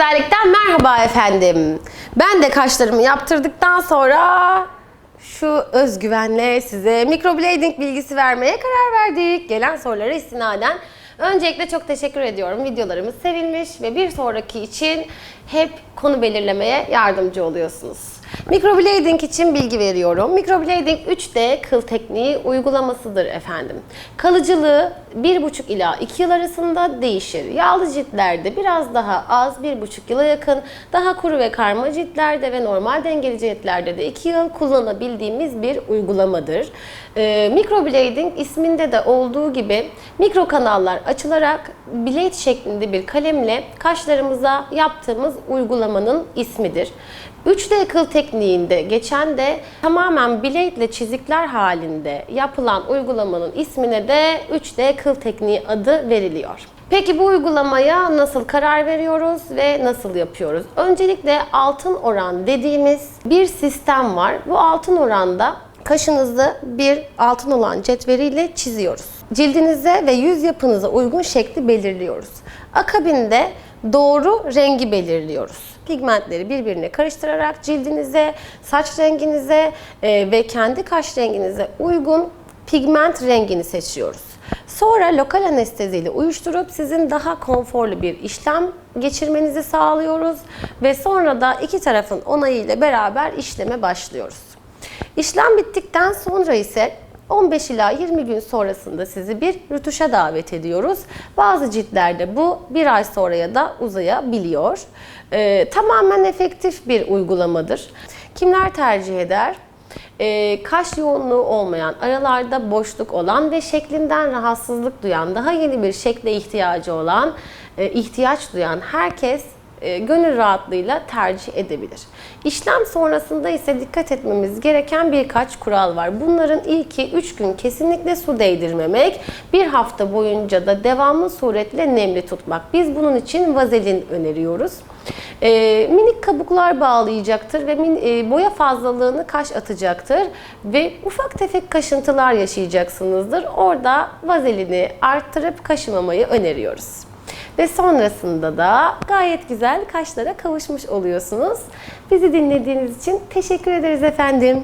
Güzellikten merhaba efendim. Ben de kaşlarımı yaptırdıktan sonra şu özgüvenle size microblading bilgisi vermeye karar verdik. Gelen sorulara istinaden öncelikle çok teşekkür ediyorum. Videolarımız sevilmiş ve bir sonraki için hep konu belirlemeye yardımcı oluyorsunuz. Microblading için bilgi veriyorum. Microblading 3D kıl tekniği uygulamasıdır efendim. Kalıcılığı 1,5 ila 2 yıl arasında değişir. Yağlı ciltlerde biraz daha az 1,5 yıla yakın, daha kuru ve karma ciltlerde ve normal dengeli ciltlerde de 2 yıl kullanabildiğimiz bir uygulamadır. Ee, microblading isminde de olduğu gibi mikro kanallar açılarak blade şeklinde bir kalemle kaşlarımıza yaptığımız uygulamanın ismidir. 3D kıl tekniğinde geçen de tamamen blade ile çizikler halinde yapılan uygulamanın ismine de 3D kıl tekniği adı veriliyor. Peki bu uygulamaya nasıl karar veriyoruz ve nasıl yapıyoruz? Öncelikle altın oran dediğimiz bir sistem var. Bu altın oranda kaşınızı bir altın olan cetveliyle çiziyoruz. Cildinize ve yüz yapınıza uygun şekli belirliyoruz. Akabinde doğru rengi belirliyoruz. Pigmentleri birbirine karıştırarak cildinize, saç renginize e, ve kendi kaş renginize uygun pigment rengini seçiyoruz. Sonra lokal anesteziyle uyuşturup sizin daha konforlu bir işlem geçirmenizi sağlıyoruz ve sonra da iki tarafın onayıyla beraber işleme başlıyoruz. İşlem bittikten sonra ise 15 ila 20 gün sonrasında sizi bir rütuşa davet ediyoruz. Bazı ciltlerde bu bir ay sonraya da uzayabiliyor. Ee, tamamen efektif bir uygulamadır. Kimler tercih eder? Ee, kaş yoğunluğu olmayan, aralarda boşluk olan ve şeklinden rahatsızlık duyan, daha yeni bir şekle ihtiyacı olan, e, ihtiyaç duyan herkes e, gönül rahatlığıyla tercih edebilir. İşlem sonrasında ise dikkat etmemiz gereken birkaç kural var. Bunların ilki 3 gün kesinlikle su değdirmemek, bir hafta boyunca da devamlı suretle nemli tutmak. Biz bunun için vazelin öneriyoruz. E, minik kabuklar bağlayacaktır ve min, e, boya fazlalığını kaş atacaktır ve ufak tefek kaşıntılar yaşayacaksınızdır. Orada vazelini arttırıp kaşımamayı öneriyoruz. Ve sonrasında da gayet güzel kaşlara kavuşmuş oluyorsunuz. Bizi dinlediğiniz için teşekkür ederiz efendim.